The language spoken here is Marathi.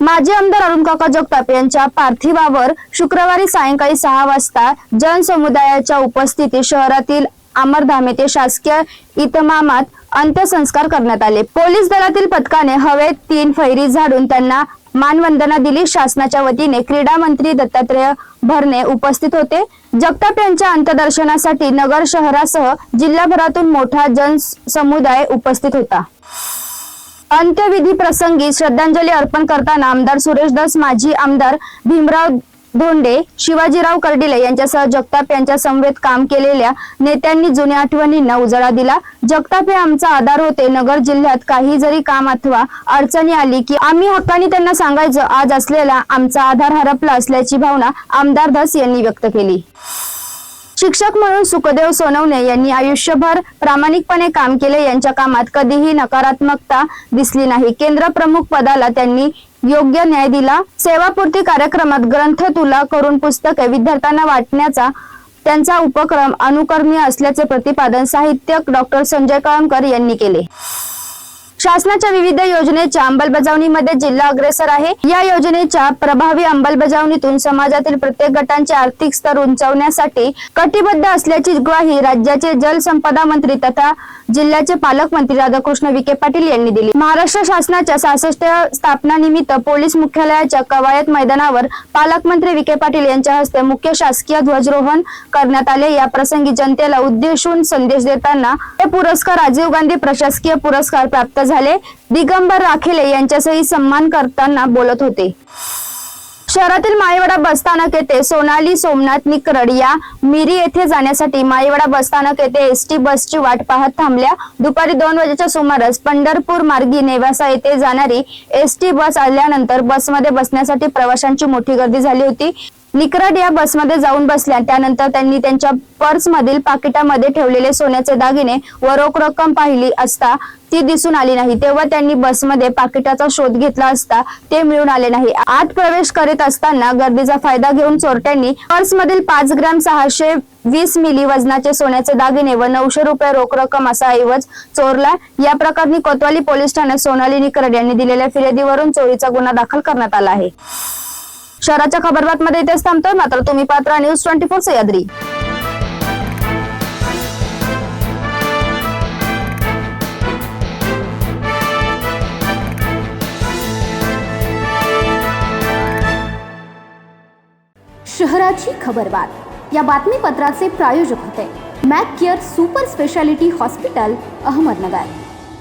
माजी आमदार अरुण काका जगताप यांच्या पार्थिवावर शुक्रवारी सायंकाळी सहा वाजता जनसमुदायाच्या उपस्थितीत शहरातील अमरधाम येथे शासकीय इतमामात अंत्यसंस्कार करण्यात आले. पोलीस दलातील पथकाने हवेत तीन फैरी झाडून त्यांना मानवंदना दिली. शासनाच्या वतीने क्रीडा मंत्री दत्तात्रय भरणे उपस्थित होते. जगताप यांच्या अंत्यदर्शनासाठी नगर शहरासह जिल्हाभरातून मोठा जनसमुदाय उपस्थित होता. अंत्यविधी प्रसंगी श्रद्धांजली अर्पण करताना आमदार सुरेश दास माजी आमदार भीमराव धोंडे शिवाजीराव कर्डिले यांच्यासह जगताप यांच्या समवेत काम केलेल्या नेत्यांनी जुन्या आठवणींना उजाळा दिला. जगताप हे आमचा आधार होते. नगर जिल्ह्यात काही जरी काम अथवा अडचणी आली की आम्ही हक्काने त्यांना सांगायचं. आज असलेला आमचा आधार हरपला असल्याची भावना आमदार धस यांनी व्यक्त केली. शिक्षक म्हणून सुखदेव सोनवणे यांनी आयुष्यभर प्रामाणिकपणे काम केले. यांच्या कामात कधीही नकारात्मकता दिसली नाही. केंद्र प्रमुख पदाला त्यांनी योग्य न्याय दिला. सेवापूर्ती कार्यक्रमात ग्रंथ तुला करून पुस्तके विद्यार्थ्यांना वाटण्याचा त्यांचा उपक्रम अनुकरणीय असल्याचे प्रतिपादन साहित्यक डॉक्टर संजय कळमकर यांनी केले. शासनाच्या विविध योजनेच्या अंमलबजावणीमध्ये जिल्हा अग्रेसर आहे. या योजनेच्या प्रभावी अंमलबजावणीतून समाजातील प्रत्येक गटांचे आर्थिक स्तर उंचावण्यासाठी कटिबद्ध असल्याची ग्वाही राज्याचे जलसंपदा मंत्री तथा जिल्ह्याचे पालकमंत्री राधाकृष्ण विखे पाटील यांनी दिली. महाराष्ट्र शासनाच्या सहासष्ट स्थापना निमित्त पोलीस मुख्यालयाच्या कवायत मैदानावर पालकमंत्री विखे पाटील यांच्या हस्ते मुख्य शासकीय ध्वजरोहण करण्यात आले. या प्रसंगी जनतेला उद्देशून संदेश देताना हे पुरस्कार राजीव गांधी प्रशासकीय पुरस्कार प्राप्त झाले. दिगंबर राखेले यांच्यासही सन्मान करताना बोलत होते. शहरातील माळेवाडा बसस्थानक येथे सोनाली सोमनाथ निकरड या मिरी येथे जाण्यासाठी माळेवाडा बसस्थानक येथे एस टी बसची वाट पाहत थांबल्या. दुपारी दोन वाजेच्या सुमारास पंढरपूर मार्गी नेवासा येथे जाणारी एस टी बस आल्यानंतर बसमध्ये बसण्यासाठी प्रवाशांची मोठी गर्दी झाली होती. निकरड या बसमध्ये जाऊन बसल्या त्यानंतर त्यांनी त्यांच्या पर्स मधील पाकिटामध्ये ठेवलेले सोन्याचे दागिने व रोख रक्कम पाहिली असता ती दिसून आली नाही. तेव्हा त्यांनी बसमध्ये पाकिटाचा शोध घेतला असता ते मिळून आले नाही. आत प्रवेश करीत असताना गर्दीचा फायदा घेऊन चोरट्यांनी पर्स मधील पाच ग्रॅम सहाशे वीस मिली वजनाचे सोन्याचे दागिने व नऊशे रुपये रोख रक्कम असा ऐवज चोरला. या प्रकरणी कोतवाली पोलीस ठाण्यात सोनाली निकरड यांनी दिलेल्या फिर्यादीवरून चोरीचा गुन्हा दाखल करण्यात आला आहे. शहराच्या खबरबात मध्ये इथेच थांबतोय मात्र तुम्ही पात्र न्यूज ट्वेंटी फोर सह्याद्री शहराची खबरबात. या बातमीपत्राचे प्रायोजक होते. Mac Care super speciality hospital Ahmednagar.